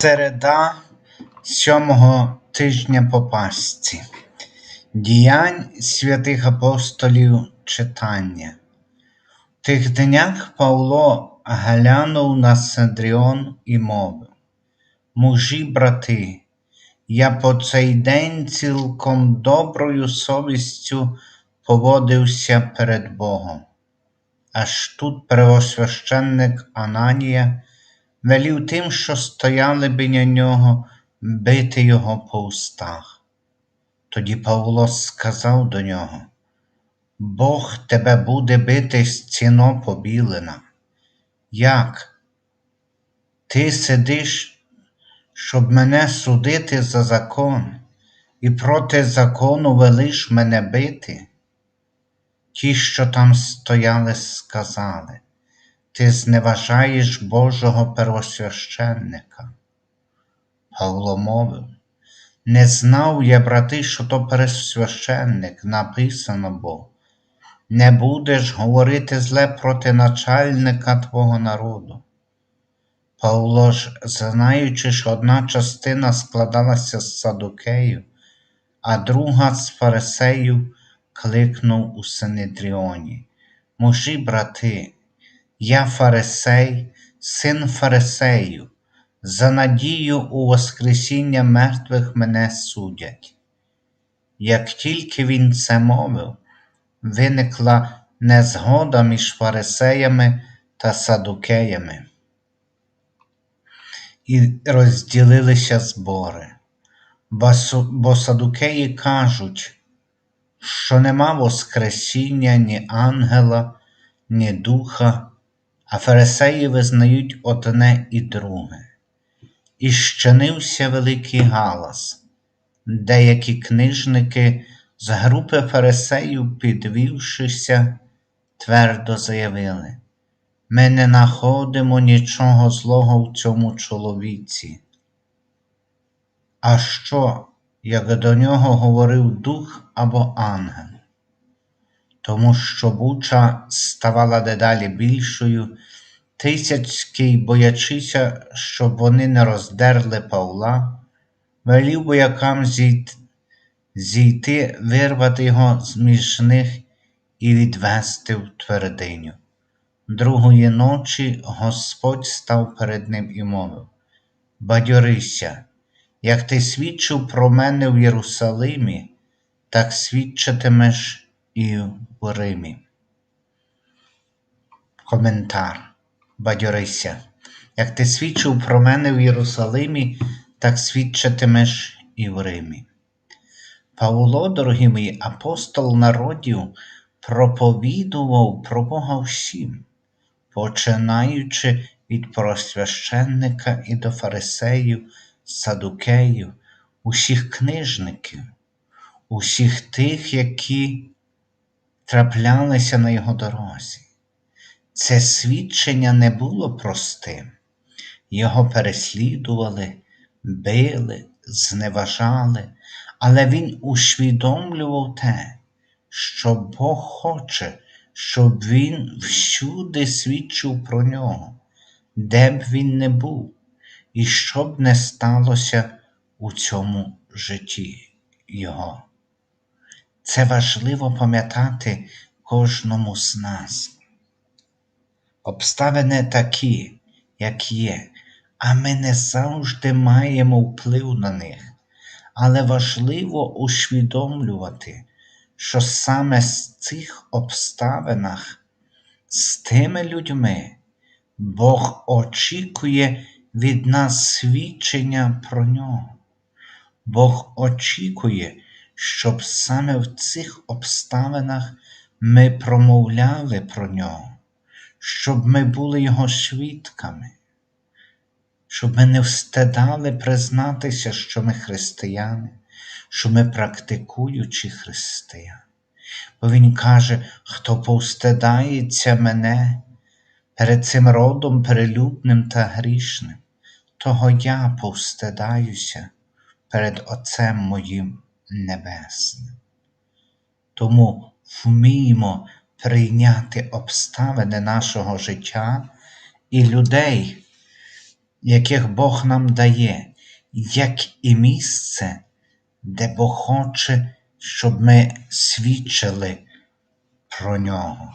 Середа сьомого тижня по Пасці. Діянь святих апостолів читання. В тих днях Павло глянув на Синдріон і мовив: Мужі, брати, я по цей день цілком доброю совістю поводився перед Богом. Аж тут первосвященник Ананія велів тим, що стояли біля нього, бити його по устах. Тоді Павло сказав до нього: Бог тебе буде бити з ціно побілена. Як? Ти сидиш, щоб мене судити за закон, і проти закону велиш мене бити? Ті, що там стояли, сказали, ти зневажаєш Божого первосвященника. Павло мовив, не знав я, брати, що то первосвященник, написано бо, не будеш говорити зле проти начальника твого народу. Павло ж, знаючи, що одна частина складалася з садукеїв, а друга з фарисеїв, кликнув у Синедріоні. Мужі, брати, я фарисей, син фарисею, за надію у Воскресіння мертвих мене судять. Як тільки він це мовив, виникла незгода між фарисеями та садукеями, і розділилися збори. Бо садукеї кажуть, що нема Воскресіння ні ангела, ні духа, а фарисеї визнають одне і друге. І щинився великий галас. Деякі книжники з групи фарисеїв, підвівшися, твердо заявили: Ми не находимо нічого злого в цьому чоловіці. А що, як до нього говорив дух або ангел? Тому що буча ставала дедалі більшою, тисячський, боячися, щоб вони не роздерли Павла, велів боякам зійти, зійти, вирвати його з між них і відвести в твердиню. Другої ночі Господь став перед ним і мовив: Бадьорися, як ти свідчив про мене в Єрусалимі, так свідчитимеш і в Римі. Коментар. Бадьорися. Як ти свідчив про мене в Єрусалимі, так свідчитимеш і в Римі. Павло, дорогі мої, апостол народів, проповідував про Бога всім, починаючи від просвященника і до фарисеїв, садукеїв, усіх книжників, усіх тих, які траплялися на його дорозі. Це свідчення не було простим. Його переслідували, били, зневажали, але він усвідомлював те, що Бог хоче, щоб він всюди свідчив про нього, де б він не був, і що б не сталося у цьому житті Його. Це важливо пам'ятати кожному з нас. Обставини такі, як є, а ми не завжди маємо вплив на них, але важливо усвідомлювати, що саме з цих обставинах, з тими людьми, Бог очікує від нас свідчення про нього. Бог очікує, щоб саме в цих обставинах ми промовляли про нього щоб ми були Його свідками, щоб ми не встидали признатися, що ми християни, що ми практикуючі християни. Бо Він каже, хто повстидається мене перед цим родом перелюбним та грішним, того я повстидаюся перед Отцем моїм Небесним. Тому вміємо прийняти обставини нашого життя і людей, яких Бог нам дає, як і місце, де Бог хоче, щоб ми свідчили про нього.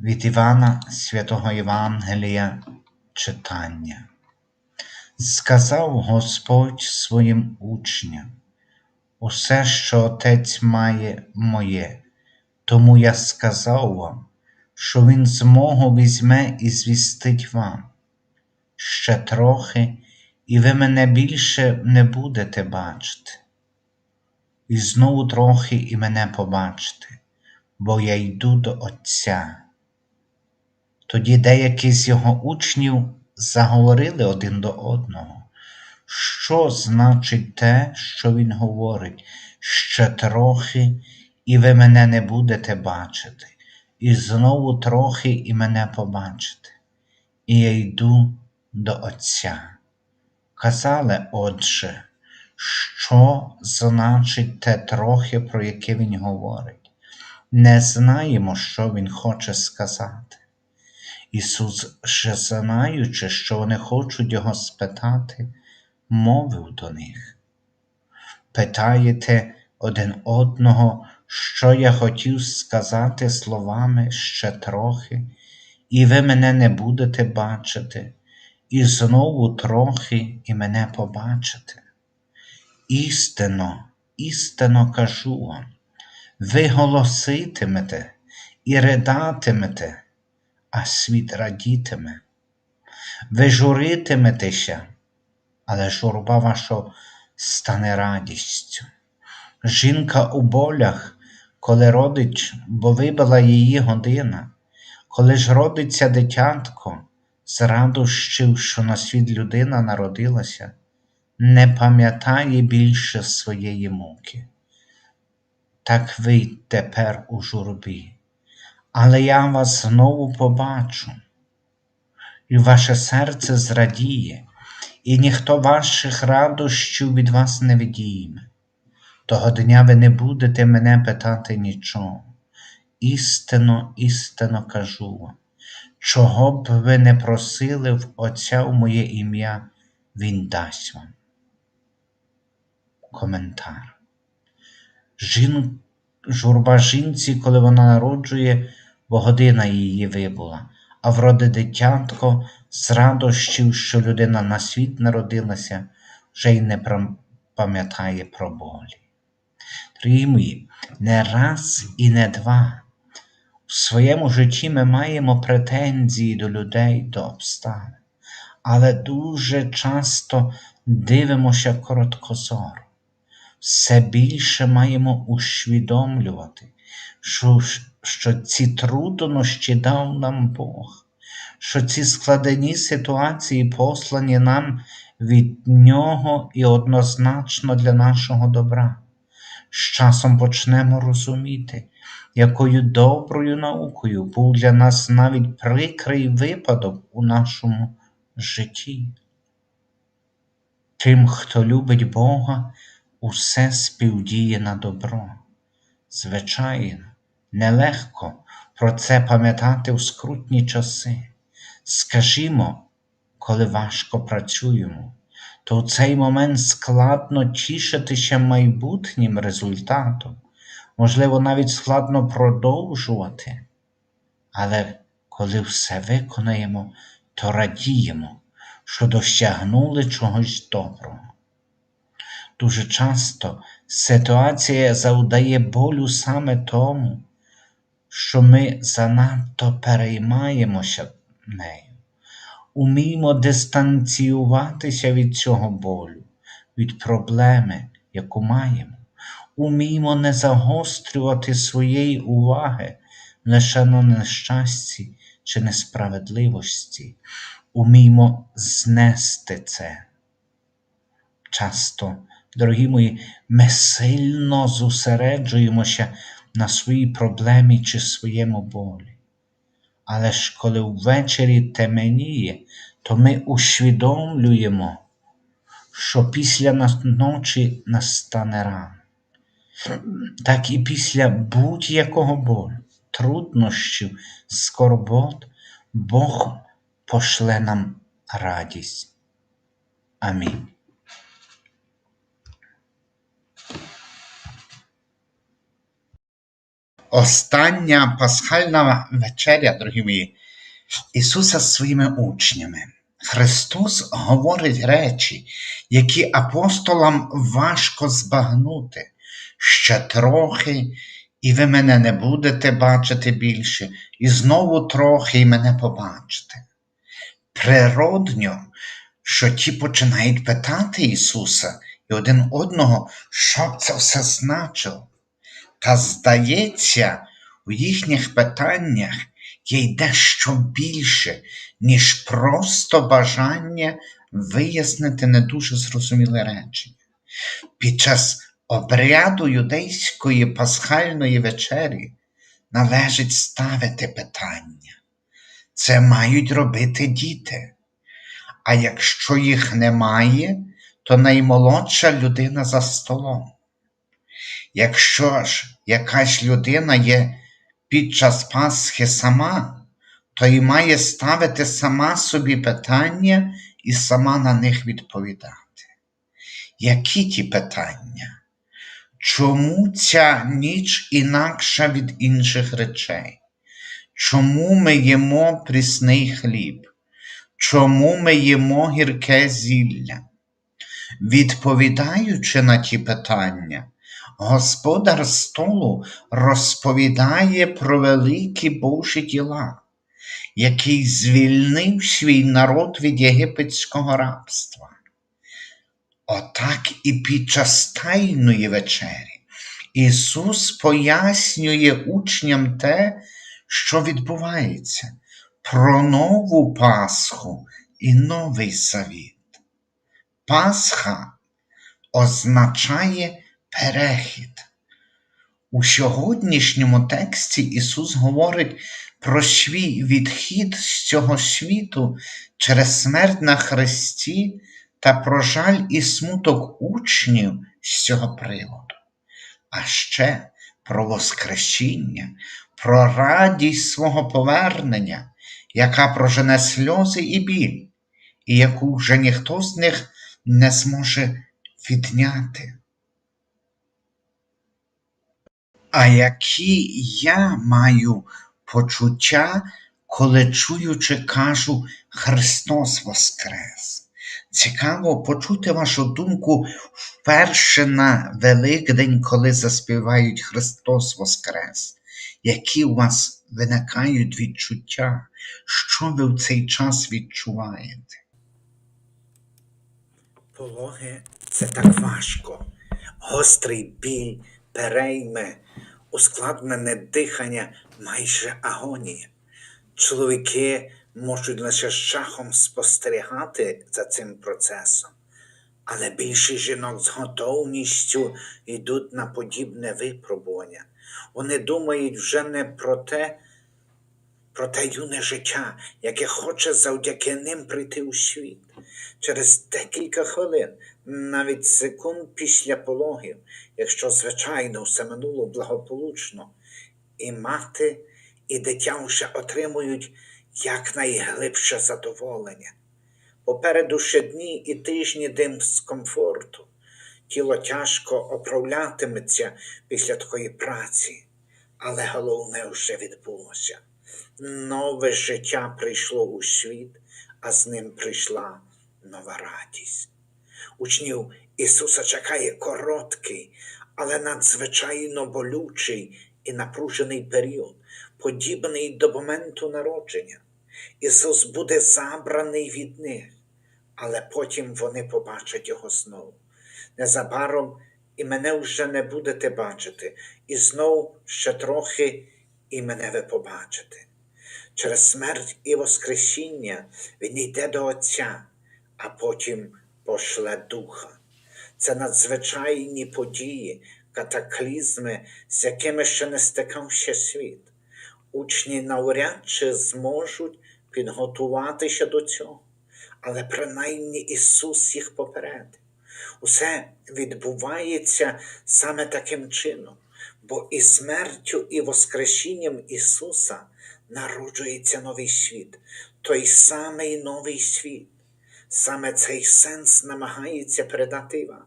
Від Івана Святого Євангелія читання. Сказав Господь своїм учням, усе, що Отець має моє, тому я сказав вам, що Він з мого візьме і звістить вам. Ще трохи, і ви мене більше не будете бачити. І знову трохи і мене побачите, бо я йду до Отця. Тоді деякі з його учнів заговорили один до одного, що значить те, що він говорить, ще трохи, і ви мене не будете бачити, і знову трохи і мене побачите, і я йду до Отця. Казали, отже, що значить те трохи, про яке він говорить. Не знаємо, що він хоче сказати. Ісус, ще знаючи, що вони хочуть його спитати, мовив до них. Питаєте один одного, що я хотів сказати словами ще трохи, і ви мене не будете бачити, і знову трохи і мене побачите. Істинно, істинно кажу вам, ви голоситимете і ридатимете а світ радітиме. Ви журитиметеся, але журба ваша стане радістю. Жінка у болях, коли родить, бо вибила її година, коли ж родиться дитятко, з радощів, що на світ людина народилася, не пам'ятає більше своєї муки. Так ви тепер у журбі але я вас знову побачу, і ваше серце зрадіє, і ніхто ваших радощів від вас не відійме. Того дня ви не будете мене питати нічого. Істинно, істинно кажу вам, чого б ви не просили в Отця в моє ім'я, Він дасть вам. Коментар. Жін... Журба жінці, коли вона народжує, бо година її вибула, а вроде дитятко з радощів, що людина на світ народилася, вже й не пам'ятає про болі. Дорогі мої, не раз і не два. В своєму житті ми маємо претензії до людей, до обставин, але дуже часто дивимося короткозоро. Все більше маємо усвідомлювати, що що ці труднощі дав нам Бог, що ці складені ситуації послані нам від Нього і однозначно для нашого добра. З часом почнемо розуміти, якою доброю наукою був для нас навіть прикрий випадок у нашому житті. Тим, хто любить Бога, усе співдіє на добро. Звичайно, Нелегко про це пам'ятати у скрутні часи. Скажімо, коли важко працюємо, то в цей момент складно тішитися майбутнім результатом, можливо, навіть складно продовжувати. Але коли все виконаємо, то радіємо, що досягнули чогось доброго. Дуже часто ситуація завдає болю саме тому що ми занадто переймаємося нею, уміємо дистанціюватися від цього болю, від проблеми, яку маємо, уміємо не загострювати своєї уваги лише на нещасті чи несправедливості, уміємо знести це. Часто, дорогі мої, ми сильно зосереджуємося на своїй проблемі чи своєму болі. Але ж коли ввечері теменіє, то ми усвідомлюємо, що після ночі настане ран. Так і після будь-якого болю, труднощів, скорбот, Бог пошле нам радість. Амінь. Остання пасхальна вечеря, дорогі мої, Ісуса з своїми учнями. Христос говорить речі, які апостолам важко збагнути. Ще трохи, і ви мене не будете бачити більше, і знову трохи і мене побачите. Природньо, що ті починають питати Ісуса і один одного, що б це все значило. Та здається, у їхніх питаннях є дещо більше, ніж просто бажання вияснити не дуже зрозуміле речення. Під час обряду юдейської пасхальної вечері належить ставити питання. Це мають робити діти. А якщо їх немає, то наймолодша людина за столом. Якщо ж якась людина є під час Пасхи сама, то і має ставити сама собі питання і сама на них відповідати. Які ті питання? Чому ця ніч інакша від інших речей? Чому ми їмо прісний хліб? Чому ми їмо гірке зілля? Відповідаючи на ті питання, господар столу розповідає про великі Божі діла, який звільнив свій народ від єгипетського рабства. Отак і під час Тайної вечері Ісус пояснює учням те, що відбувається, про нову Пасху і новий завіт. Пасха означає перехід. У сьогоднішньому тексті Ісус говорить про свій відхід з цього світу через смерть на Христі та про жаль і смуток учнів з цього приводу, а ще про Воскресіння, про радість свого повернення, яка прожене сльози і біль, і яку вже ніхто з них не зможе відняти. А які я маю почуття, коли чуючи, кажу Христос Воскрес. Цікаво почути вашу думку вперше на Великдень, коли заспівають Христос Воскрес. Які у вас виникають відчуття, що ви в цей час відчуваєте? Пологи це так важко. Гострий біль, перейми, ускладнене дихання, майже агонія. Чоловіки можуть лише з жахом спостерігати за цим процесом, але більшість жінок з готовністю йдуть на подібне випробування. Вони думають вже не про те, про те юне життя, яке хоче завдяки ним прийти у світ. Через декілька хвилин, навіть секунд після пологів, якщо, звичайно, все минуло благополучно, і мати, і дитя вже отримують якнайглибше задоволення. Попереду ще дні і тижні дискомфорту. Тіло тяжко оправлятиметься після такої праці, але головне вже відбулося. Нове життя прийшло у світ, а з ним прийшла нова радість. Учнів Ісуса чекає короткий, але надзвичайно болючий і напружений період, подібний до моменту народження. Ісус буде забраний від них, але потім вони побачать Його знову. Незабаром і мене вже не будете бачити, і знов ще трохи і мене ви побачите. Через смерть і Воскресіння Він йде до Отця, а потім пошле Духа. Це надзвичайні події, катаклізми, з якими ще не стикався світ. Учні навряд чи зможуть підготуватися до цього, але принаймні Ісус їх попередив. Усе відбувається саме таким чином, бо і смертю, і Воскресінням Ісуса народжується новий світ, той самий новий світ. Саме цей сенс намагається передати вам.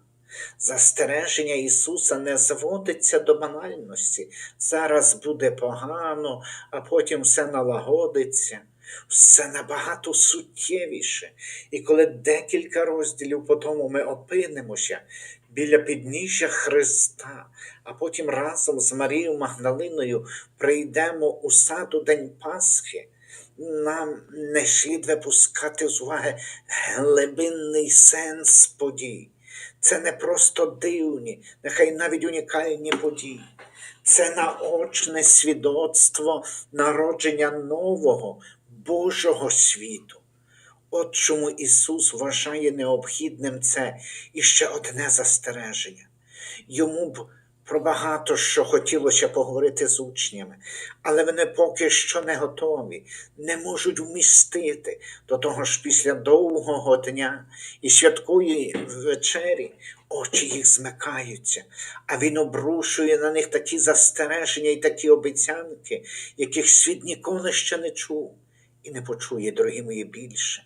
Застереження Ісуса не зводиться до банальності. Зараз буде погано, а потім все налагодиться. Все набагато суттєвіше. І коли декілька розділів по тому ми опинимося біля підніжжя Христа, а потім разом з Марією Магдалиною прийдемо у сад у День Пасхи, нам не слід випускати з уваги глибинний сенс подій. Це не просто дивні, нехай навіть унікальні події. Це наочне свідоцтво народження нового Божого світу. От чому Ісус вважає необхідним це і ще одне застереження. Йому б про багато що хотілося поговорити з учнями, але вони поки що не готові, не можуть вмістити до того ж після довгого дня і святкої вечері очі їх змикаються, а він обрушує на них такі застереження і такі обіцянки, яких світ ніколи ще не чув і не почує, дорогі мої, більше.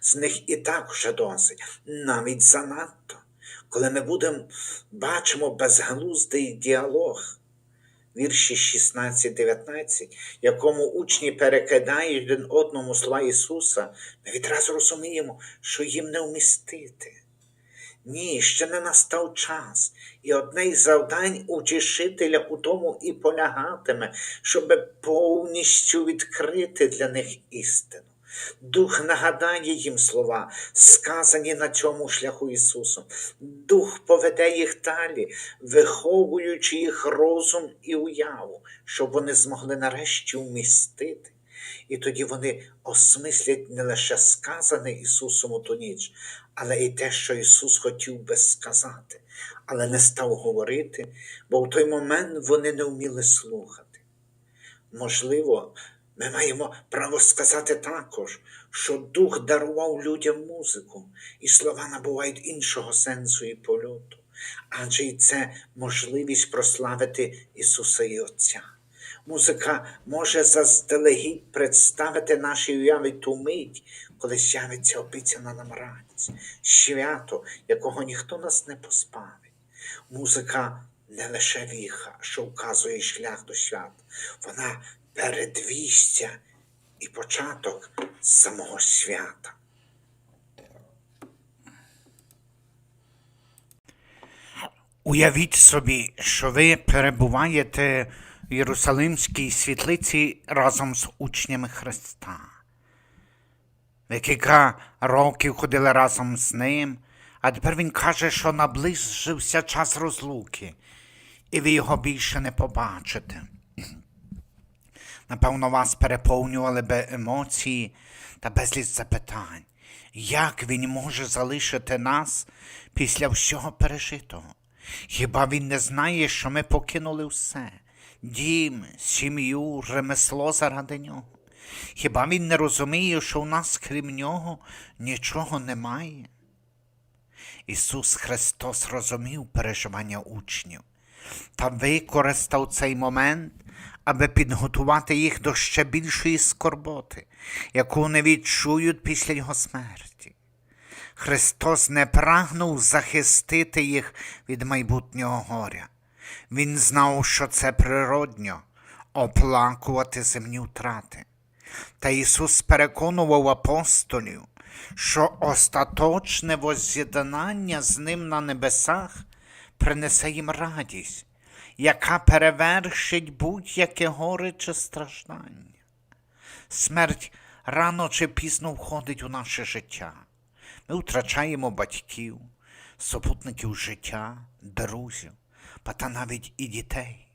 З них і так вже досить, навіть занадто. Коли ми будемо бачимо безглуздий діалог, вірші 16-19, якому учні перекидають один одному слова Ісуса, ми відразу розуміємо, що їм не вмістити. Ні, ще не настав час. І одне із завдань утішителя у тому і полягатиме, щоб повністю відкрити для них істину. Дух нагадає їм слова, сказані на цьому шляху Ісусом. Дух поведе їх далі, виховуючи їх розум і уяву, щоб вони змогли нарешті вмістити. І тоді вони осмислять не лише сказане Ісусом у ту ніч, але і те, що Ісус хотів би сказати, але не став говорити, бо в той момент вони не вміли слухати. Можливо, ми маємо право сказати також, що Дух дарував людям музику, і слова набувають іншого сенсу і польоту, адже і це можливість прославити Ісуса і Отця. Музика може заздалегідь представити нашій уяві ту мить, коли з'явиться обіцяна нам радість, свято, якого ніхто нас не позбавить. Музика не лише віха, що вказує шлях до свят, вона передвістя і початок самого свята. Уявіть собі, що ви перебуваєте в Єрусалимській світлиці разом з учнями Христа. Ви кілька років ходили разом з ним, а тепер він каже, що наближився час розлуки, і ви його більше не побачите. Напевно, вас переповнювали би емоції та безліч запитань. Як він може залишити нас після всього пережитого? Хіба він не знає, що ми покинули все дім, сім'ю, ремесло заради нього? Хіба він не розуміє, що у нас крім нього нічого немає? Ісус Христос розумів переживання учнів та використав цей момент, аби підготувати їх до ще більшої скорботи, яку вони відчують після Його смерті. Христос не прагнув захистити їх від майбутнього горя. Він знав, що це природньо оплакувати земні втрати. Та Ісус переконував апостолів, що остаточне воз'єднання з ним на небесах принесе їм радість, яка перевершить будь-яке горе чи страждання. Смерть рано чи пізно входить у наше життя. Ми втрачаємо батьків, супутників життя, друзів, та навіть і дітей.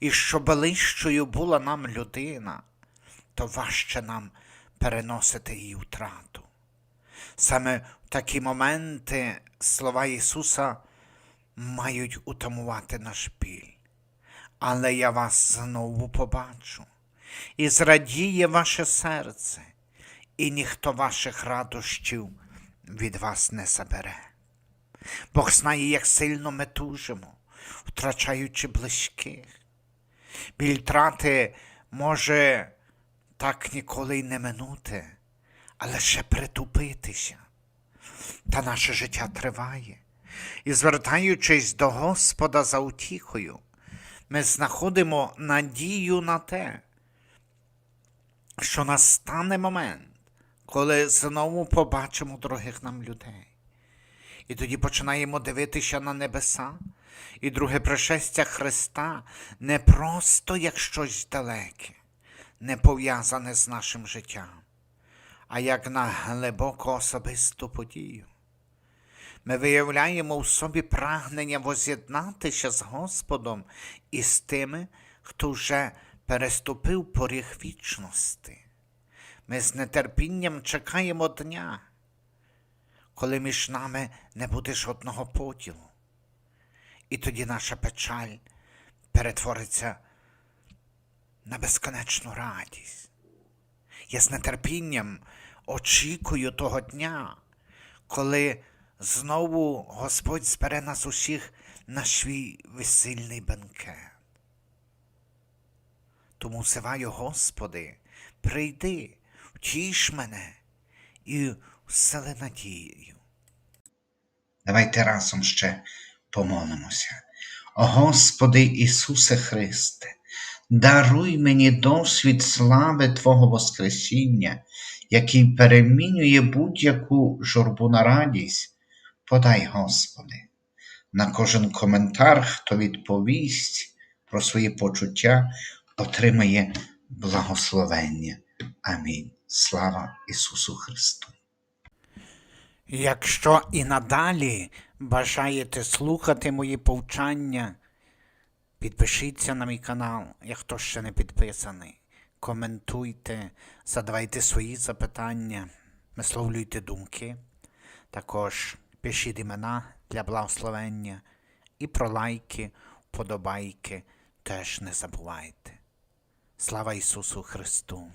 І що ближчою була нам людина, то важче нам переносити її втрату. Саме в такі моменти слова Ісуса мають утамувати наш біль. Але я вас знову побачу, і зрадіє ваше серце, і ніхто ваших радощів від вас не забере. Бог знає, як сильно ми тужимо, втрачаючи близьких. Біль трати може так ніколи й не минути, а лише притупитися. Та наше життя триває, і звертаючись до Господа за утіхою, ми знаходимо надію на те, що настане момент, коли знову побачимо дорогих нам людей. І тоді починаємо дивитися на небеса, і друге пришестя Христа не просто як щось далеке, не пов'язане з нашим життям, а як на глибоко особисту подію. Ми виявляємо в собі прагнення воз'єднатися з Господом і з тими, хто вже переступив поріг вічності. Ми з нетерпінням чекаємо дня, коли між нами не буде жодного поділу. І тоді наша печаль перетвориться на безконечну радість. Я з нетерпінням очікую того дня, коли знову Господь збере нас усіх на свій весільний бенкет. Тому взиваю, Господи, прийди, втіш мене і всели надію. Давайте разом ще помолимося. О Господи Ісусе Христе, даруй мені досвід слави Твого Воскресіння, який перемінює будь-яку журбу на радість. Подай, Господи, на кожен коментар, хто відповість про свої почуття, отримає благословення. Амінь. Слава Ісусу Христу! Якщо і надалі бажаєте слухати мої повчання, підпишіться на мій канал, як хто ще не підписаний. Коментуйте, задавайте свої запитання, висловлюйте думки. Також пишіть імена для благословення і про лайки, подобайки теж не забувайте. Слава Ісусу Христу!